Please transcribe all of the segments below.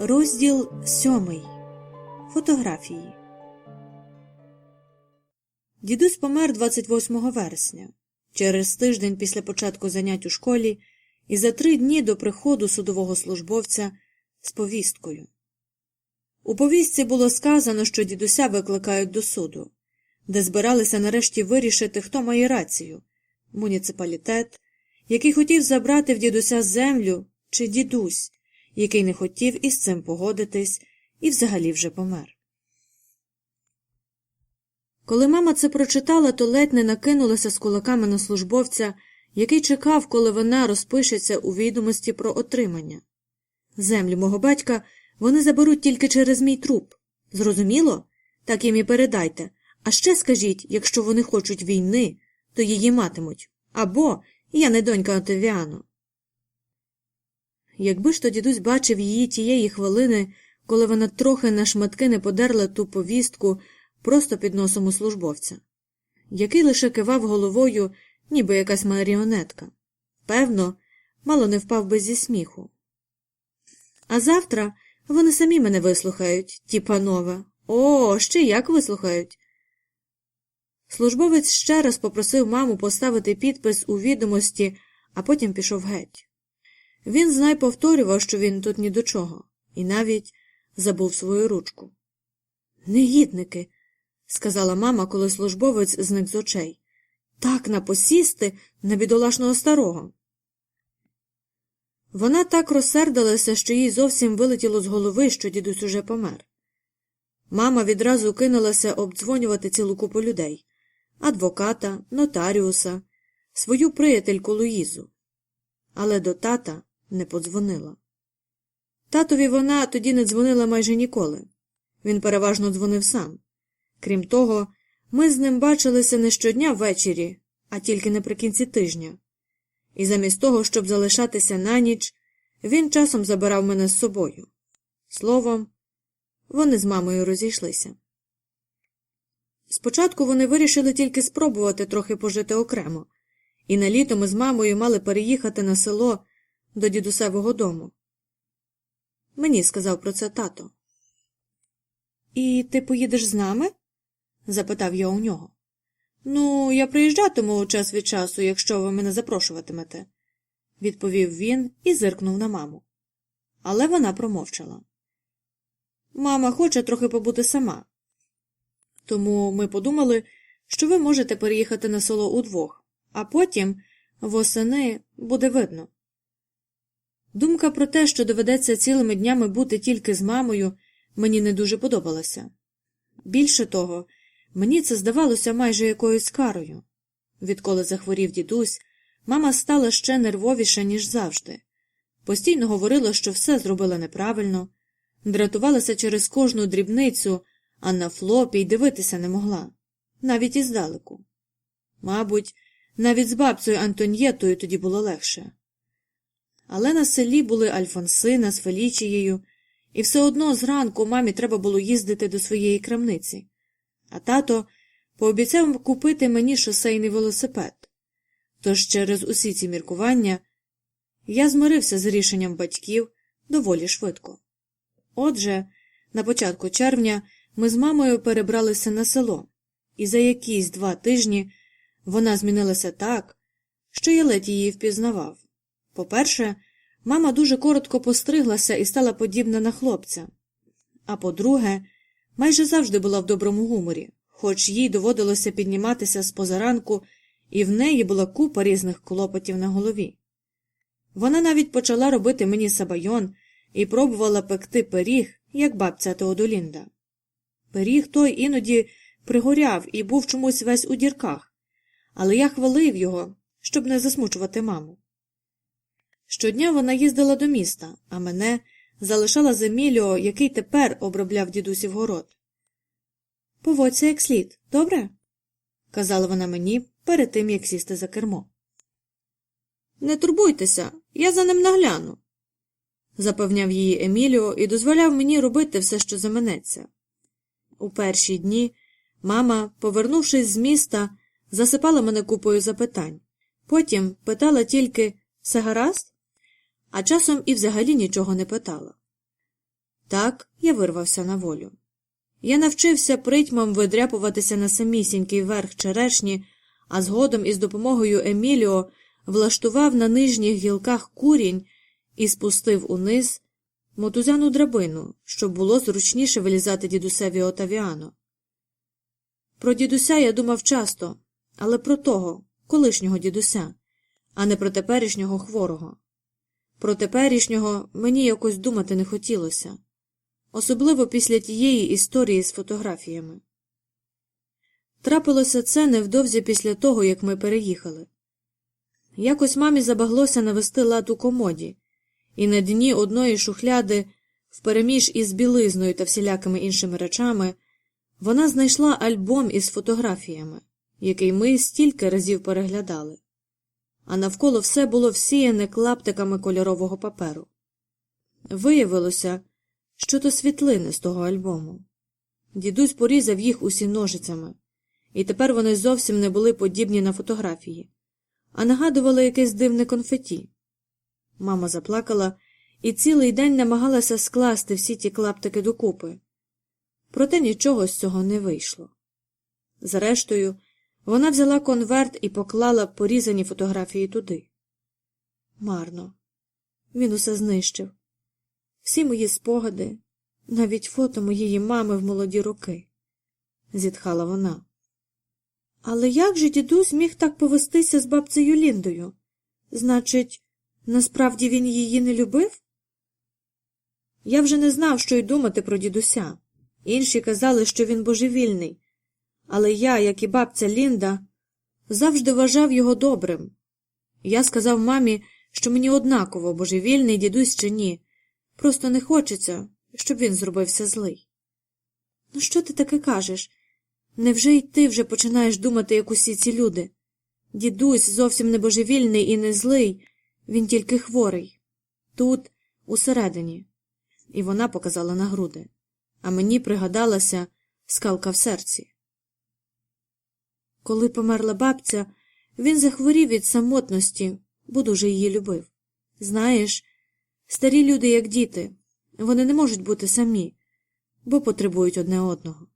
Розділ сьомий. Фотографії. Дідусь помер 28 вересня, через тиждень після початку занять у школі і за три дні до приходу судового службовця з повісткою. У повістці було сказано, що дідуся викликають до суду, де збиралися нарешті вирішити, хто має рацію муніципалітет, який хотів забрати в дідуся землю, чи дідусь, який не хотів із цим погодитись і взагалі вже помер. Коли мама це прочитала, то ледь не накинулася з кулаками на службовця, який чекав, коли вона розпишеться у відомості про отримання. Землю мого батька вони заберуть тільки через мій труп. Зрозуміло? Так їм і передайте. А ще скажіть, якщо вони хочуть війни, то її матимуть. Або я не донька Отевіано. Якби ж то дідусь бачив її тієї хвилини, коли вона трохи на шматки не подерла ту повістку просто під носом у службовця, який лише кивав головою, ніби якась маріонетка. Певно, мало не впав би зі сміху. А завтра вони самі мене вислухають, ті панове. О, ще як вислухають. Службовець ще раз попросив маму поставити підпис у відомості, а потім пішов геть. Він знай повторював, що він тут ні до чого, і навіть забув свою ручку. Негідники, сказала мама, коли службовець зник з очей. Так напосісти на бідолашного старого. Вона так розсердилася, що їй зовсім вилетіло з голови, що дідусь уже помер. Мама відразу кинулася обдзвонювати цілу купу людей адвоката, нотаріуса, свою приятельку Луїзу. Але до тата не подзвонила. Татові вона тоді не дзвонила майже ніколи. Він переважно дзвонив сам. Крім того, ми з ним бачилися не щодня ввечері, а тільки наприкінці тижня. І замість того, щоб залишатися на ніч, він часом забирав мене з собою. Словом, вони з мамою розійшлися. Спочатку вони вирішили тільки спробувати трохи пожити окремо, і на літо ми з мамою мали переїхати на село до дідусевого дому. Мені сказав про це тато. І ти поїдеш з нами? запитав я у нього. Ну, я приїжджатиму час від часу, якщо ви мене запрошуватимете, відповів він і зиркнув на маму. Але вона промовчала. Мама хоче трохи побути сама. Тому ми подумали, що ви можете переїхати на село удвох, а потім восени буде видно. Думка про те, що доведеться цілими днями бути тільки з мамою, мені не дуже подобалася. Більше того, мені це здавалося майже якоюсь карою. Відколи захворів дідусь, мама стала ще нервовіша, ніж завжди. Постійно говорила, що все зробила неправильно, дратувалася через кожну дрібницю, а на флопі й дивитися не могла, навіть іздалеку. Мабуть, навіть з бабцею Антоньєтою тоді було легше. Але на селі були Альфонсина з Фелічією, і все одно зранку мамі треба було їздити до своєї крамниці, а тато пообіцяв купити мені шосейний велосипед. Тож через усі ці міркування я змирився з рішенням батьків доволі швидко. Отже, на початку червня ми з мамою перебралися на село, і за якісь два тижні вона змінилася так, що я ледь її впізнавав. По-перше, мама дуже коротко постриглася і стала подібна на хлопця. А по-друге, майже завжди була в доброму гуморі, хоч їй доводилося підніматися з позаранку, і в неї була купа різних клопотів на голові. Вона навіть почала робити мені сабайон і пробувала пекти пиріг, як бабця Теодолінда. Пиріг той іноді пригоряв і був чомусь весь у дірках, але я хвалив його, щоб не засмучувати маму. Щодня вона їздила до міста, а мене залишала з Еміліо, який тепер обробляв дідусів город. Поводься як слід, добре? казала вона мені перед тим, як сісти за кермо. Не турбуйтеся, я за ним нагляну, запевняв її Еміліо і дозволяв мені робити все, що заманеться. У перші дні мама, повернувшись з міста, засипала мене купою запитань. Потім питала тільки все гаразд, а часом і взагалі нічого не питала. Так я вирвався на волю. Я навчився притьмом видряпуватися на самісінький верх черешні, а згодом із допомогою Еміліо влаштував на нижніх гілках курінь і спустив униз мотузяну драбину, щоб було зручніше вилізати дідусеві Отавіано. Про дідуся я думав часто, але про того, колишнього дідуся, а не про теперішнього хворого. Про теперішнього мені якось думати не хотілося, особливо після тієї історії з фотографіями. Трапилося це невдовзі після того, як ми переїхали. Якось мамі забаглося навести лад у комоді, і на дні одної шухляди, впереміж із білизною та всілякими іншими речами, вона знайшла альбом із фотографіями, який ми стільки разів переглядали, а навколо все було всіяне клаптиками кольорового паперу. Виявилося, що то світлини з того альбому. Дідусь порізав їх усі ножицями, і тепер вони зовсім не були подібні на фотографії, а нагадували якесь дивне конфеті. Мама заплакала і цілий день намагалася скласти всі ті клаптики докупи. Проте нічого з цього не вийшло. Зрештою, вона взяла конверт і поклала порізані фотографії туди. Марно. Він усе знищив. Всі мої спогади, навіть фото моєї мами в молоді роки, зітхала вона. Але як же дідусь міг так повестися з бабцею Ліндою? Значить, насправді він її не любив? Я вже не знав, що й думати про дідуся. Інші казали, що він божевільний, але я, як і бабця Лінда, завжди вважав його добрим. Я сказав мамі, що мені однаково божевільний дідусь чи ні, просто не хочеться, щоб він зробився злий. Ну, що ти таке кажеш? Невже й ти вже починаєш думати, як усі ці люди? Дідусь зовсім не божевільний і не злий, він тільки хворий. Тут, усередині. І вона показала на груди а мені пригадалася скалка в серці. Коли померла бабця, він захворів від самотності, бо дуже її любив. Знаєш, старі люди, як діти, вони не можуть бути самі, бо потребують одне одного.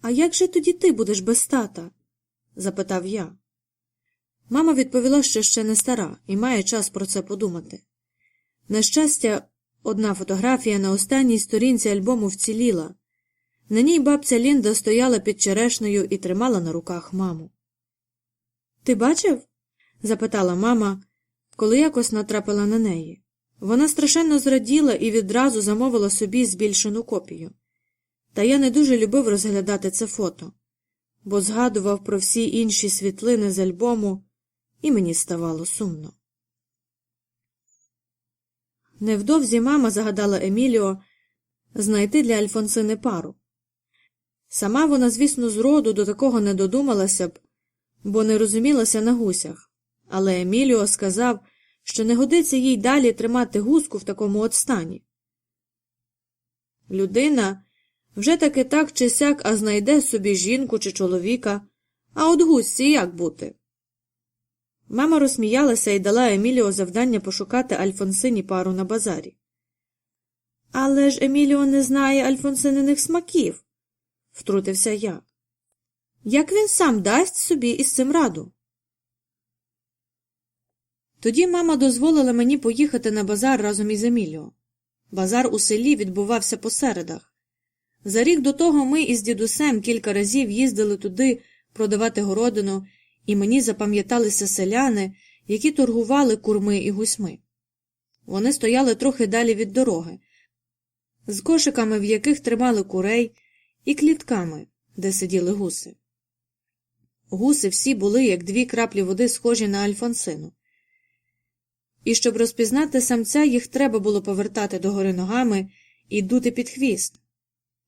А як же тоді ти будеш без тата? запитав я. Мама відповіла, що ще не стара і має час про це подумати. На щастя, Одна фотографія на останній сторінці альбому вціліла. На ній бабця Лінда стояла під черешнею і тримала на руках маму. Ти бачив? запитала мама, коли якось натрапила на неї. Вона страшенно зраділа і відразу замовила собі збільшену копію. Та я не дуже любив розглядати це фото, бо згадував про всі інші світлини з альбому, і мені ставало сумно. Невдовзі мама загадала Еміліо знайти для Альфонсини пару. Сама вона, звісно, зроду до такого не додумалася б, бо не розумілася на гусях, але Еміліо сказав, що не годиться їй далі тримати гуску в такому от стані. Людина вже таки так чи сяк, а знайде собі жінку чи чоловіка, а от гусці як бути? Мама розсміялася і дала Еміліо завдання пошукати Альфонсині пару на базарі. Але ж Еміліо не знає Альфонсининих смаків, втрутився я. Як він сам дасть собі із цим раду? Тоді мама дозволила мені поїхати на базар разом із Еміліо. Базар у селі відбувався по середах. За рік до того ми із дідусем кілька разів їздили туди продавати городину і мені запам'яталися селяни, які торгували курми і гусьми. Вони стояли трохи далі від дороги, з кошиками, в яких тримали курей, і клітками, де сиділи гуси. Гуси всі були, як дві краплі води, схожі на Альфонсину. І щоб розпізнати самця, їх треба було повертати догори ногами і дути під хвіст.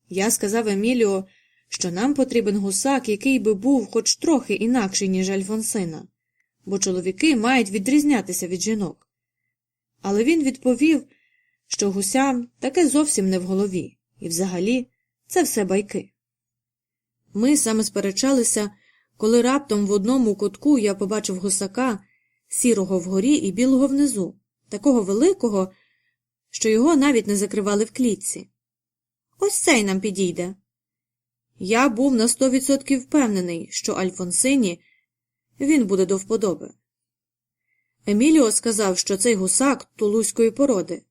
Я сказав Еміліо, що нам потрібен гусак, який би був хоч трохи інакший, ніж Альфонсина, бо чоловіки мають відрізнятися від жінок. Але він відповів, що гусям таке зовсім не в голові, і взагалі це все байки. Ми саме сперечалися, коли раптом в одному кутку я побачив гусака, сірого вгорі і білого внизу, такого великого, що його навіть не закривали в клітці. Ось цей нам підійде. Я був на сто відсотків впевнений, що Альфонсині він буде до вподоби. Еміліо сказав, що цей гусак тулузької породи,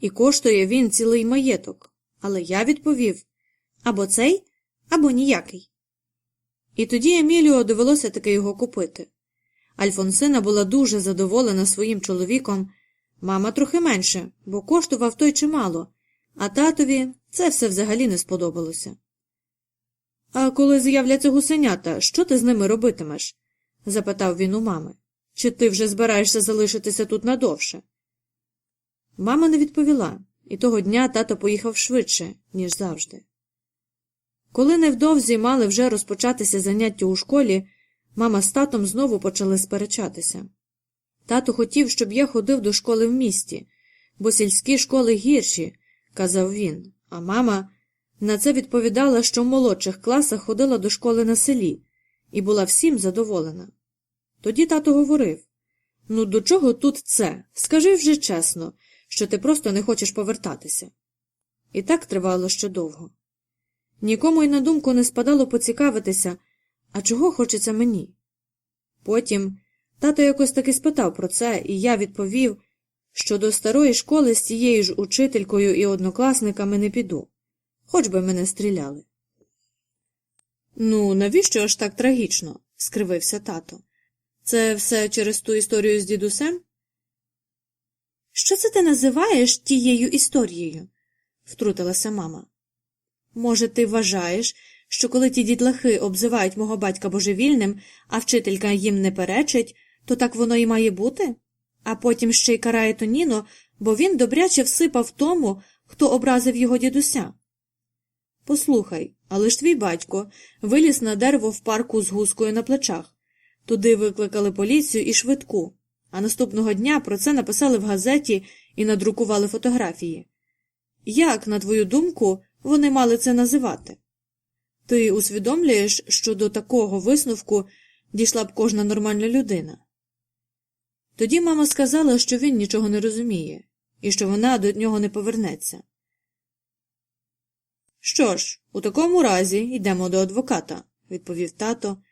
і коштує він цілий маєток, але я відповів або цей, або ніякий. І тоді Еміліо довелося таки його купити. Альфонсина була дуже задоволена своїм чоловіком, мама трохи менше, бо коштував той чимало, а татові це все взагалі не сподобалося. А коли з'являться гусенята, що ти з ними робитимеш? запитав він у мами. Чи ти вже збираєшся залишитися тут надовше? Мама не відповіла, і того дня тато поїхав швидше, ніж завжди. Коли невдовзі мали вже розпочатися заняття у школі, мама з татом знову почали сперечатися. Тато хотів, щоб я ходив до школи в місті, бо сільські школи гірші, казав він, а мама на це відповідала, що в молодших класах ходила до школи на селі і була всім задоволена. Тоді тато говорив Ну, до чого тут це? Скажи вже чесно, що ти просто не хочеш повертатися. І так тривало ще довго. Нікому й на думку не спадало поцікавитися, а чого хочеться мені. Потім тато якось таки спитав про це, і я відповів, що до старої школи з тією ж учителькою і однокласниками не піду, хоч би мене стріляли. Ну, навіщо аж так трагічно? скривився тато. Це все через ту історію з дідусем? Що це ти називаєш тією історією? втрутилася мама. Може, ти вважаєш, що коли ті дітлахи обзивають мого батька божевільним, а вчителька їм не перечить, то так воно і має бути? А потім ще й карає Тоніно, бо він добряче всипав тому, хто образив його дідуся. Послухай, але ж твій батько виліз на дерево в парку з гускою на плечах. Туди викликали поліцію і швидку, а наступного дня про це написали в газеті і надрукували фотографії. Як, на твою думку, вони мали це називати? Ти усвідомлюєш, що до такого висновку дійшла б кожна нормальна людина? Тоді мама сказала, що він нічого не розуміє, і що вона до нього не повернеться. Що ж, у такому разі йдемо до адвоката, відповів тато.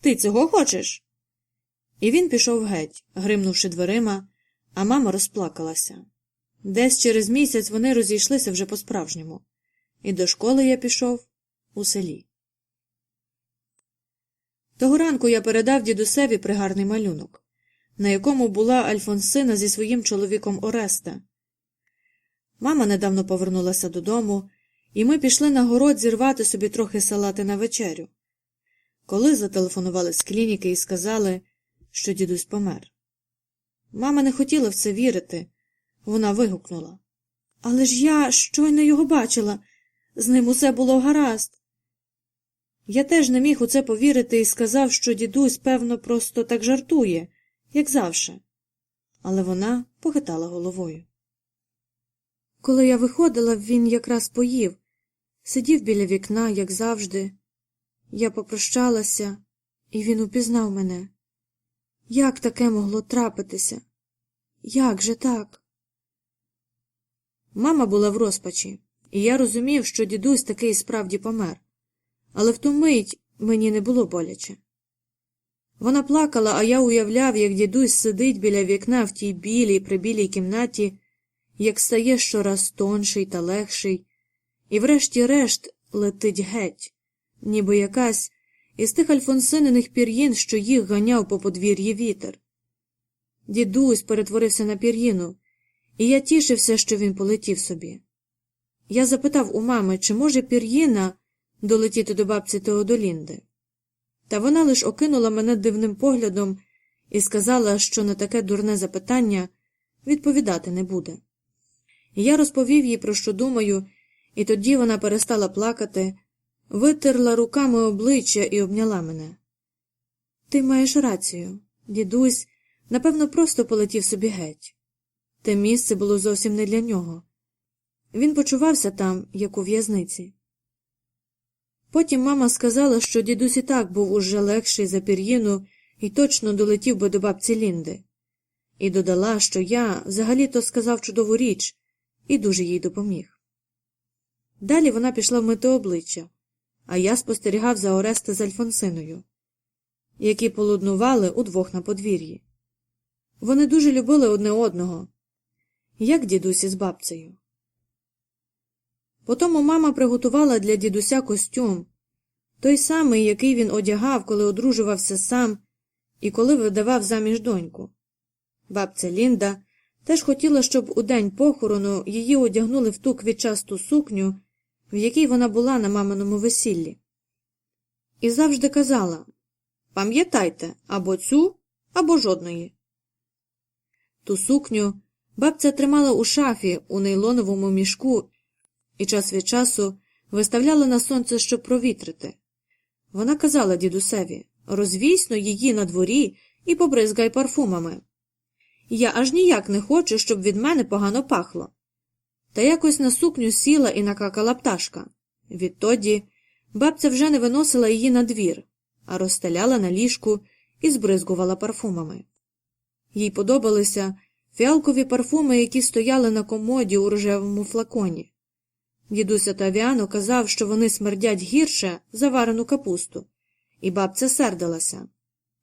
Ти цього хочеш? І він пішов геть, гримнувши дверима, а мама розплакалася. Десь через місяць вони розійшлися вже по-справжньому, і до школи я пішов у селі. Того ранку я передав дідусеві пригарний малюнок, на якому була Альфонсина зі своїм чоловіком Ореста. Мама недавно повернулася додому, і ми пішли на город зірвати собі трохи салати на вечерю. Коли зателефонували з клініки і сказали, що дідусь помер. Мама не хотіла в це вірити. Вона вигукнула. Але ж я щойно його бачила, з ним усе було гаразд. Я теж не міг у це повірити і сказав, що дідусь, певно, просто так жартує, як завше. Але вона похитала головою. Коли я виходила, він якраз поїв, сидів біля вікна, як завжди. Я попрощалася, і він упізнав мене. Як таке могло трапитися? Як же так? Мама була в розпачі, і я розумів, що дідусь такий справді помер, але в ту мить мені не було боляче. Вона плакала, а я уявляв, як дідусь сидить біля вікна в тій білій прибілій кімнаті, як стає щораз тонший та легший, і врешті-решт летить геть ніби якась із тих альфонсининих пір'їн, що їх ганяв по подвір'ї вітер. Дідусь перетворився на пір'їну, і я тішився, що він полетів собі. Я запитав у мами, чи може пір'їна долетіти до бабці Теодолінди. Та вона лиш окинула мене дивним поглядом і сказала, що на таке дурне запитання відповідати не буде. Я розповів їй, про що думаю, і тоді вона перестала плакати, витерла руками обличчя і обняла мене. Ти маєш рацію, дідусь, напевно, просто полетів собі геть. Те місце було зовсім не для нього. Він почувався там, як у в'язниці. Потім мама сказала, що дідусь і так був уже легший за пір'їну і точно долетів би до бабці Лінди, і додала, що я взагалі то сказав чудову річ, і дуже їй допоміг. Далі вона пішла вмити обличчя, а я спостерігав за Ореста з Альфонсиною, які полуднували удвох на подвір'ї. Вони дуже любили одне одного, як дідусь із бабцею. Потому мама приготувала для дідуся костюм, той самий, який він одягав, коли одружувався сам і коли видавав заміж доньку. Бабця Лінда теж хотіла, щоб у день похорону її одягнули в ту квітчасту сукню, в якій вона була на маминому весіллі. І завжди казала Пам'ятайте або цю, або жодної. Ту сукню бабця тримала у шафі у нейлоновому мішку і час від часу виставляла на сонце, щоб провітрити. Вона казала дідусеві розвійсно її на дворі і побризгай парфумами. Я аж ніяк не хочу, щоб від мене погано пахло. Та якось на сукню сіла і накакала пташка. Відтоді бабця вже не виносила її на двір, а розстеляла на ліжку і збризгувала парфумами. Їй подобалися фіалкові парфуми, які стояли на комоді у рожевому флаконі. Дідуся Тавіано казав, що вони смердять гірше за варену капусту, і бабця сердилася.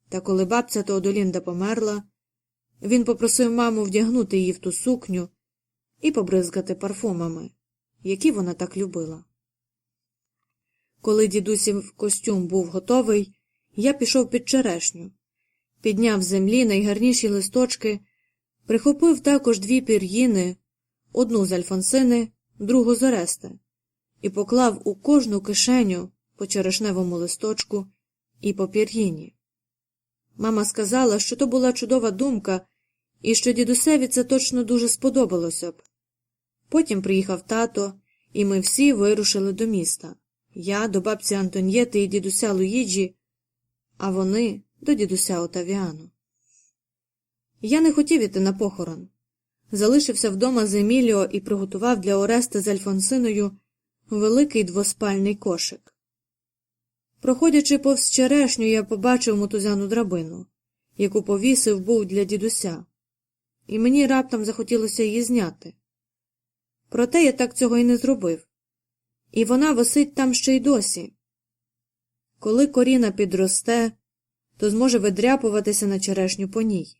Та коли бабця Теодолінда померла, він попросив маму вдягнути її в ту сукню і побризгати парфумами, які вона так любила. Коли дідусів костюм був готовий, я пішов під черешню, підняв з землі найгарніші листочки, прихопив також дві пір'їни, одну з Альфонсини, другу з Орести, і поклав у кожну кишеню по черешневому листочку і по пір'їні. Мама сказала, що то була чудова думка і що дідусеві це точно дуже сподобалося б. Потім приїхав тато, і ми всі вирушили до міста. Я до бабці Антоньєти і дідуся Луїджі, а вони до дідуся Отавіану. Я не хотів іти на похорон. Залишився вдома з Еміліо і приготував для Орести з Альфонсиною великий двоспальний кошик. Проходячи повз черешню, я побачив мотузяну драбину, яку повісив був для дідуся, і мені раптом захотілося її зняти. Проте я так цього й не зробив, і вона висить там ще й досі. Коли коріна підросте, то зможе видряпуватися на черешню по ній.